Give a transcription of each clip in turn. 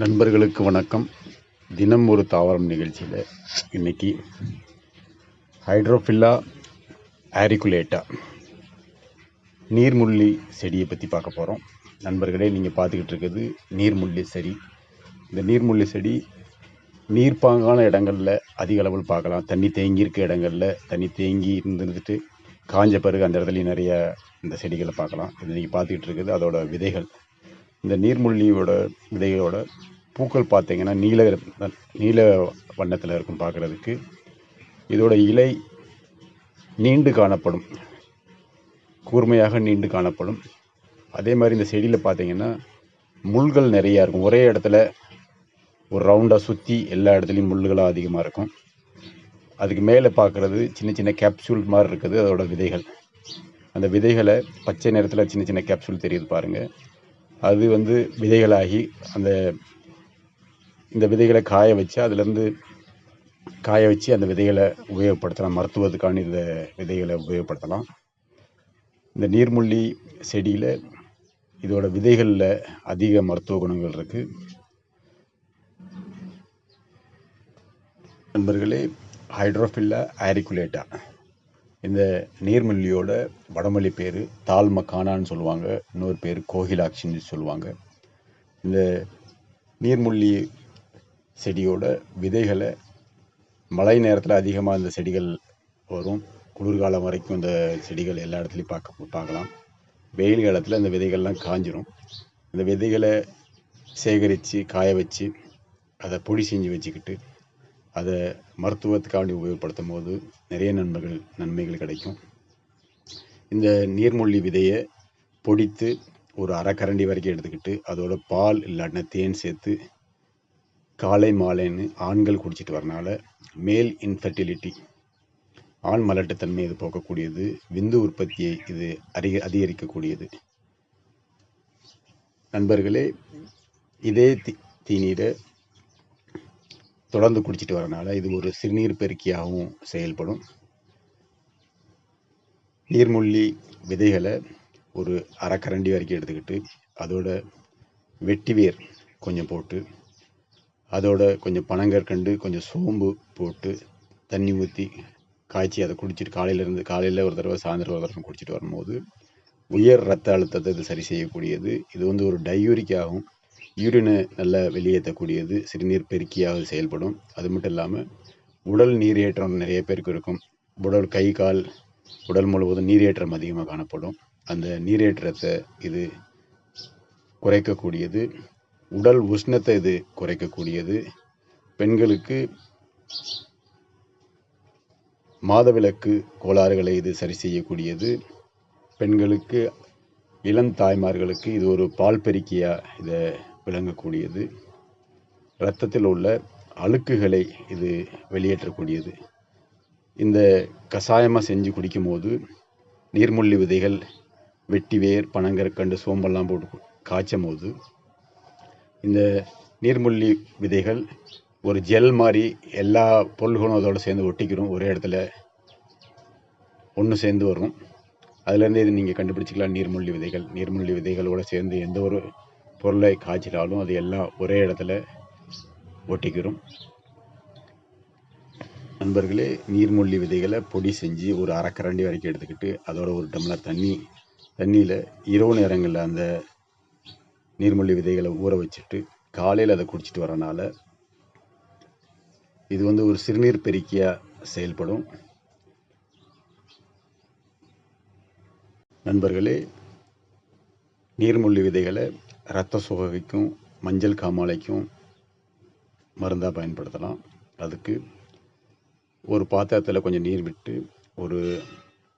நண்பர்களுக்கு வணக்கம். தினம் ஒரு தாவரம் நிகழ்ச்சியில் இன்னைக்கு ஹைட்ரோஃபில்லா ஆரிகுலேட்டா நீர்முள்ளி செடியை பற்றி பார்க்க போகிறோம் நண்பர்களே நீங்கள் பார்த்துக்கிட்டு இருக்கிறது நீர்முள்ளி செடி. இந்த நீர்முள்ளி செடி நீர்ப்பாங்கான இடங்களில் அதிக அளவில் பார்க்கலாம். தண்ணி தேங்கி இருக்க இடங்களில் தண்ணி தேங்கி இருந்துட்டு காஞ்ச பிறகு அந்த இடத்துலையும் நிறைய இந்த செடிகளை பார்க்கலாம். இது நீங்கள் பார்த்துக்கிட்டு இருக்குது அதோட விதைகள். இந்த நீர்முள்ளியோட விதைகளோட பூக்கள் பார்த்தீங்கன்னா நீல நீல வண்ணத்தில் இருக்கும் பார்க்குறதுக்கு. இதோட இலை நீண்டு காணப்படும். கூர்மையாக நீண்டு காணப்படும். அதே மாதிரி இந்த செடியில் பார்த்தீங்கன்னா முள்கள் நிறையா இருக்கும். ஒரே இடத்துல ஒரு ரவுண்டாக சுற்றி எல்லா இடத்துலையும் முள்ளுகளாக அதிகமாக இருக்கும். அதுக்கு மேலே பார்க்குறது சின்ன சின்ன கேப்சூல் மாதிரி இருக்குது அதோட விதைகள். அந்த விதைகளை பச்சை நிறத்தில் சின்ன சின்ன கேப்சூல் தெரியுது பாருங்கள் அது வந்து விதைகளாகி அந்த இந்த விதைகளை காய வச்சு அதுலேருந்து காய வச்சு அந்த விதைகளை உபயோகப்படுத்தலாம். மருத்துவத்துக்கான இந்த விதைகளை உபயோகப்படுத்தலாம். இந்த நீர்முள்ளி செடியில் இதோட விதைகளில் அதிக மருத்துவ குணங்கள் இருக்குது நண்பர்களே ஹைட்ரோஃபில்லா ஆரிகுலேட்டா இந்த நீர்மல்லியோட வடமொழி பேர் தாழ்மக்கானான்னு சொல்லுவாங்க. இன்னொரு பேர் கோகிலாட்சின்னு சொல்லுவாங்க. இந்த நீர்முள்ளி செடியோட விதைகளை மழை நேரத்தில் அதிகமாக இந்த செடிகள் வரும். குளிர்காலம் வரைக்கும் இந்த செடிகள் எல்லா இடத்துலையும் பார்க்க பார்க்கலாம். வெயில் காலத்தில் இந்த விதைகள்லாம் காஞ்சிரும். இந்த விதைகளை சேகரித்து காய வச்சு அதை பொடி செஞ்சு வச்சுக்கிட்டு அதை மருத்துவத்துக்காண்டி உபயோகப்படுத்தும் போது நிறைய நன்மைகள் நன்மைகள் கிடைக்கும். இந்த நீர்மொழி விதையை பொடித்து ஒரு அரைக்கரண்டி வரைக்கும் எடுத்துக்கிட்டு அதோட பால் இல்லாட்டினா தேன் சேர்த்து காலை மாலைன்னு ஆண்கள் குடிச்சிட்டு வரனால மேல் இன்ஃபர்டிலிட்டி ஆண் மலட்டுத்தன்மை இது போக்கக்கூடியது விந்து உற்பத்தியை இது அதிக அதிகரிக்கக்கூடியது. நண்பர்களே இதே தீ தீநீரை தொடர்ந்து குடிச்சிட்டு வரனால இது ஒரு சிறுநீர் பெருக்கியாகவும் செயல்படும். நீர்முள்ளி விதைகளை ஒரு அரைக்கரண்டி கரண்டி வரைக்கும் எடுத்துக்கிட்டு அதோட வெட்டி வேர் கொஞ்சம் போட்டு அதோட கொஞ்சம் பனங்கற்கண்டு கொஞ்சம் சோம்பு போட்டு தண்ணி ஊற்றி காய்ச்சி அதை குடிச்சிட்டு காலையிலேருந்து காலையில் ஒரு தடவை சாயந்தரம் ஒரு தடவை குடிச்சிட்டு வரும்போது உயர் ரத்த அழுத்தத்தை இது சரி செய்யக்கூடியது. இது வந்து ஒரு டையூரிக்காகவும் யூரினை நல்லா வெளியேற்றக்கூடியது சிறுநீர் பெருக்கியாக செயல்படும். அது மட்டும் இல்லாமல் உடல் நீரேற்றம் நிறைய பேருக்கு இருக்கும். உடல் கை கால் உடல் முழுவதும் நீரேற்றம் அதிகமாக காணப்படும். அந்த நீரேற்றத்தை இது குறைக்கக்கூடியது. உடல் உஷ்ணத்தை இது குறைக்கக்கூடியது. பெண்களுக்கு மாதவிலக்கு கோளாறுகளை இது சரி செய்யக்கூடியது. பெண்களுக்கு இளம் தாய்மார்களுக்கு இது ஒரு பால் பெருக்கியாக இதை விளங்கக்கூடியது. இரத்தத்தில் உள்ள அழுக்குகளை இது வெளியேற்றக்கூடியது. இந்த கஷாயமாக செஞ்சு குடிக்கும் போது நீர்முள்ளி விதைகள் வெட்டிவேர் பனங்கற்கண்டு சோம்பெல்லாம் போட்டு காய்ச்சும் போது இந்த நீர்முள்ளி விதைகள் ஒரு ஜெல் மாதிரி எல்லா பொருள்களும் அதோடு சேர்ந்து ஒட்டிக்கிறோம் ஒரே இடத்துல ஒன்று சேர்ந்து வரும். அதுலேருந்து இது நீங்கள் கண்டுபிடிச்சிக்கலாம். நீர்முள்ளி விதைகள். நீர்முள்ளி விதைகளோடு சேர்ந்து எந்த ஒரு பொருளை காய்ச்சினாலும் அது எல்லாம் ஒரே இடத்துல ஒட்டிக்கிறோம் நண்பர்களே நீர்முள்ளி விதைகளை பொடி செஞ்சு ஒரு அரைக்கரண்டி வரைக்கும் எடுத்துக்கிட்டு அதோட ஒரு டம்ளர் தண்ணி தண்ணியில் இரவு நேரங்களில் அந்த நீர்முள்ளி விதைகளை ஊற வச்சுட்டு காலையில் அதை குடிச்சிட்டு வரனால இது வந்து ஒரு சிறுநீர் பெருக்கியாக செயல்படும். நண்பர்களே நீர்முள்ளி விதைகளை இரத்த சுகைக்கும் மஞ்சள் காமாலைக்கும் மருந்தாக பயன்படுத்தலாம். அதுக்கு ஒரு பாத்திரத்தில் கொஞ்சம் நீர் விட்டு ஒரு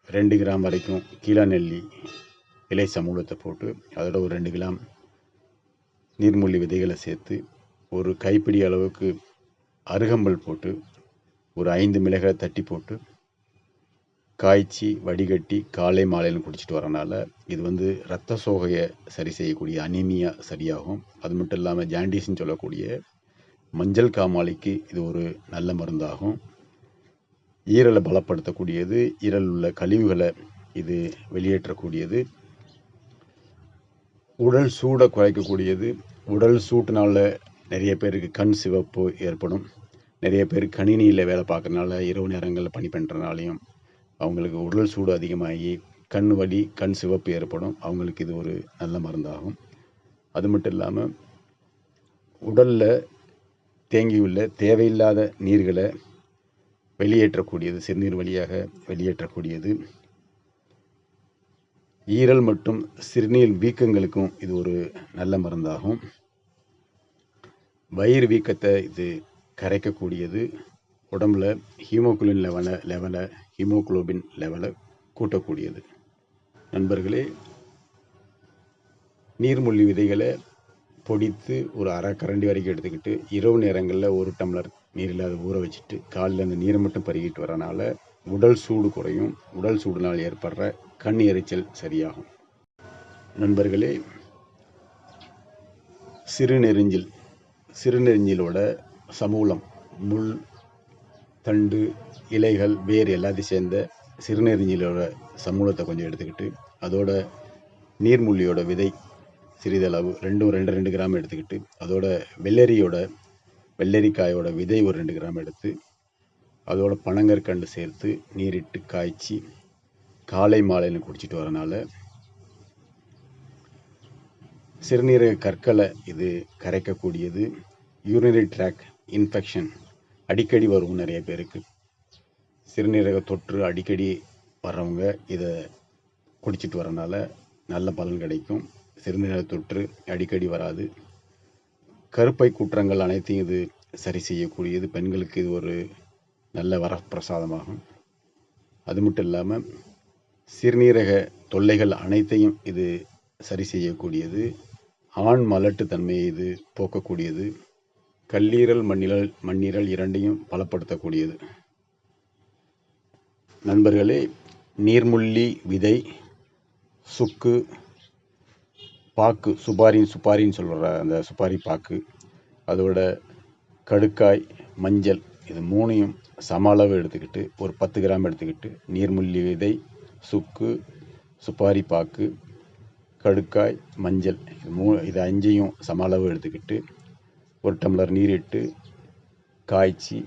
ரெண்டு கிராம் வரைக்கும் கீழா நெல்லி இலை சமூலத்தை போட்டு அதோட ஒரு ரெண்டு கிராம் நீர்மூழ்கி விதைகளை சேர்த்து ஒரு கைப்பிடி அளவுக்கு அருகம்பல் போட்டு ஒரு ஐந்து மிளகாய் தட்டி போட்டு காய்ச்சி வடிகட்டி காலை மாலையில் குடிச்சிட்டு வரனால இது வந்து இரத்த சோகையை சரி செய்யக்கூடிய அனிமியா சரியாகும். அது மட்டும் இல்லாமல் ஜாண்டிஸ்ன்னு சொல்லக்கூடிய மஞ்சள் காமாலைக்கு இது ஒரு நல்ல மருந்தாகும். ஈரலை பலப்படுத்தக்கூடியது ஈரல் உள்ள கழிவுகளை இது வெளியேற்றக்கூடியது. உடல் சூடை குறைக்கக்கூடியது. உடல் சூட்டினால நிறைய பேருக்கு கண் சிவப்பு ஏற்படும். நிறைய பேர் கணினியில் வேலை பார்க்குறனால இரவு நேரங்களில் பணி பண்ணுறனாலையும் அவங்களுக்கு உடல் சூடு அதிகமாகி கண் வலி கண் சிவப்பு ஏற்படும். அவங்களுக்கு இது ஒரு நல்ல மருந்தாகும். அது மட்டும் இல்லாமல் உடலில் தேங்கியுள்ள தேவையில்லாத நீர்களை வெளியேற்றக்கூடியது சிறுநீர் வழியாக வெளியேற்றக்கூடியது. ஈரல் மற்றும் சிறுநீர் வீக்கங்களுக்கும் இது ஒரு நல்ல மருந்தாகும். வயிறு வீக்கத்தை இது கரைக்கக்கூடியது. உடம்புல ஹீமோகுளின் லெவலை லெவலை ஹீமோகுளோபின் லெவலை கூட்டக்கூடியது. நண்பர்களே நீர்மொழி விதைகளை பொடித்து ஒரு அரை கரண்டி வரைக்கும் எடுத்துக்கிட்டு இரவு நேரங்களில் ஒரு டம்ளர் நீரில் அதை ஊற வச்சுட்டு காலையில் அந்த நீரை மட்டும் பருகிட்டு வரனால உடல் சூடு குறையும். உடல் சூடுனால் ஏற்படுற கண் எரிச்சல் சரியாகும். நண்பர்களே சிறுநெறிஞ்சில் சிறுநெறிஞ்சிலோட சமூலம் முள் தண்டு இலைகள் வேர் எல்லாத்தையும் சேர்ந்த சிறுநெறிஞ்சிலோட சமூலத்தை கொஞ்சம் எடுத்துக்கிட்டு அதோட நீர்முள்ளியோட விதை சிறிதளவு ரெண்டும் ரெண்டு ரெண்டு கிராம் எடுத்துக்கிட்டு அதோட வெள்ளரியோட வெள்ளரிக்காயோட விதை ஒரு ரெண்டு கிராம் எடுத்து அதோட பனங்கற்கண்டு சேர்த்து நீரிட்டு காய்ச்சி காலை மாலையில் குடிச்சிட்டு வரனால சிறுநீரக கற்களை இது கரைக்கக்கூடியது. யூரினரி ட்ராக் இன்ஃபெக்ஷன் அடிக்கடி வரும் நிறைய பேருக்கு. சிறுநீரக தொற்று அடிக்கடி வர்றவங்க இதை குடிச்சிட்டு வரனால நல்ல பலன் கிடைக்கும். சிறுநீரக தொற்று அடிக்கடி வராது. கருப்பை குற்றங்கள் அனைத்தையும் இது சரி செய்யக்கூடியது. பெண்களுக்கு இது ஒரு நல்ல வரப்பிரசாதமாகும். அது மட்டும் இல்லாமல் சிறுநீரக தொல்லைகள் அனைத்தையும் இது சரி செய்யக்கூடியது. ஆண் மலட்டு தன்மையை இது போக்கக்கூடியது. கல்லீரல் மண்ணீரல் மண்ணீரல் இரண்டையும் பலப்படுத்தக்கூடியது. நண்பர்களே நீர்முள்ளி விதை சுக்கு பாக்கு சுபாரின் சுப்பாரின்னு சொல்கிற அந்த சுப்பாரி பாக்கு அதோட கடுக்காய் மஞ்சள் இது மூணையும் சம அளவு எடுத்துக்கிட்டு ஒரு பத்து கிராம் எடுத்துக்கிட்டு நீர்முள்ளி விதை சுக்கு சுப்பாரி பாக்கு கடுக்காய் மஞ்சள். இது மூ இது அஞ்சையும் சம அளவு எடுத்துக்கிட்டு ஒரு டம்ளர் நீரிட்டு காய்ச்சி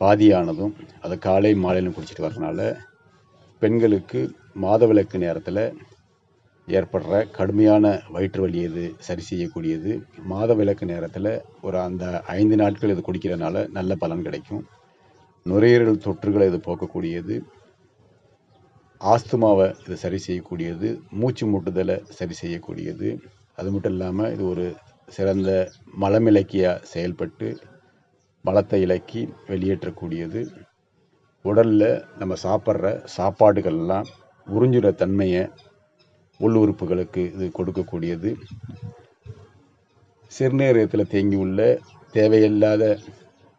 பாதியானதும் அதை காலை மாலையிலும் குடிச்சிட்டு வரனால பெண்களுக்கு மாதவிலக்கு நேரத்தில் ஏற்படுற கடுமையான வயிற்று வலி இது சரி செய்யக்கூடியது மாதவிலக்கு நேரத்தில் ஒரு அந்த ஐந்து நாட்கள் இது குடிக்கிறதுனால நல்ல பலன் கிடைக்கும். நுரையீரல் தொற்றுகளை இது போக்கக்கூடியது. ஆஸ்துமாவை இது சரி செய்யக்கூடியது மூச்சு முட்டுதலை சரி செய்யக்கூடியது. அது மட்டும் இல்லாமல் இது ஒரு சிறந்த மலமிளக்கியாக செயல்பட்டு மலத்தை இலக்கி வெளியேற்றக்கூடியது. உடலில் நம்ம சாப்பிட்ற சாப்பாடுகள்லாம் உறிஞ்சுற தன்மையை உள் உறுப்புகளுக்கு இது கொடுக்கக்கூடியது. சிறுநீரகத்தில் தேங்கியுள்ள தேவையில்லாத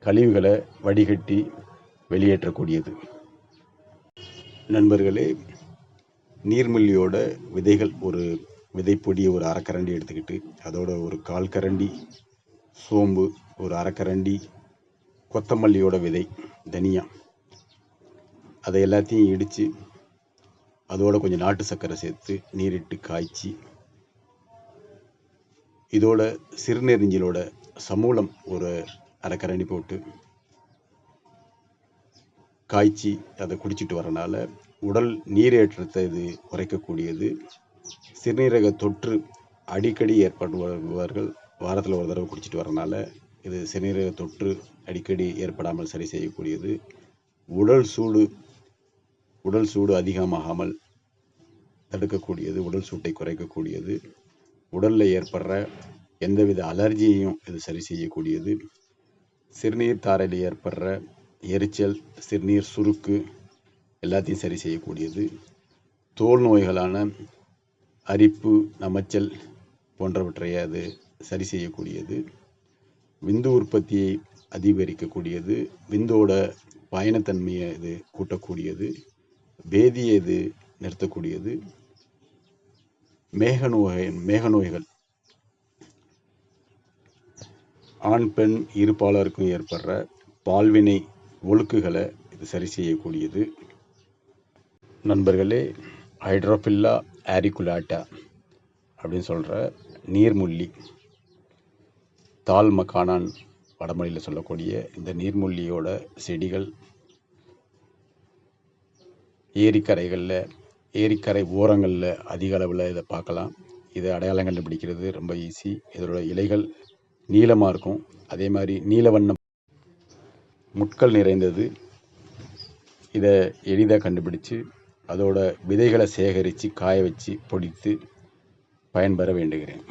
கழிவுகளை வடிகட்டி வெளியேற்றக்கூடியது. நண்பர்களே நீர்மல்லியோட விதைகள் ஒரு விதைப்பொடியை ஒரு அரைக்கரண்டி எடுத்துக்கிட்டு அதோட ஒரு கால் கரண்டி சோம்பு ஒரு அரைக்கரண்டி கொத்தமல்லியோட விதை தனியா. அதை எல்லாத்தையும் இடித்து அதோட கொஞ்சம் நாட்டு சர்க்கரை சேர்த்து நீரிட்டு காய்ச்சி இதோட சிறுநெறிஞ்சிலோட சமூலம் ஒரு அரைக்கரண்டி போட்டு காய்ச்சி அதை குடிச்சிட்டு வரனால உடல் நீரேற்றத்தை இது குறைக்கக்கூடியது. சிறுநீரக தொற்று அடிக்கடி ஏற்படுபவர்கள் வாரத்தில் ஒரு தடவை குடிச்சிட்டு வரனால இது சிறுநீரக தொற்று அடிக்கடி ஏற்படாமல் சரி செய்யக்கூடியது. உடல் சூடு உடல் சூடு அதிகமாகாமல் தடுக்கக்கூடியது உடல் சூட்டை குறைக்கக்கூடியது. உடலில் ஏற்படுற எந்தவித அலர்ஜியையும் இது சரி செய்யக்கூடியது. சிறுநீர் தாரையில் ஏற்படுற எரிச்சல் சிறுநீர் சுருக்கு எல்லாத்தையும் சரி செய்யக்கூடியது. தோல் நோய்களான அரிப்பு நமைச்சல் போன்றவற்றை அது சரி செய்யக்கூடியது. விந்து உற்பத்தியை அதிகரிக்கக்கூடியது. விந்தோட பயணத்தன்மையை இது கூட்டக்கூடியது. வேதியை இது நிறுத்தக்கூடியது. மேக நோய் மேக நோய்கள். ஆண் பெண் இருப்பாளருக்கும் ஏற்படுற பால்வினை ஒழுக்குகளை இது சரி செய்யக்கூடியது. நண்பர்களே ஹைட்ரோஃபில்லா ஆரிகுலாட்டா அப்படின்னு சொல்கிற நீர்முள்ளி தால் மக்கானான் வடமொழியில் சொல்லக்கூடிய இந்த நீர்முள்ளியோட செடிகள் ஏரிக்கரைகளில் ஏரிக்கரை ஓரங்களில் அதிக அளவில் இதை பார்க்கலாம். இதை அடையாளம் கண்டுபிடிக்கிறது ரொம்ப ஈஸி இதோட இலைகள் நீளமாக இருக்கும். அதே மாதிரி நீல வண்ணம் முட்கள் நிறைந்தது. இதை எளிதாக கண்டுபிடிச்சு அதோட விதைகளை சேகரித்து காய வச்சு பொடித்து பயன்பெற வேண்டுகிறேன்.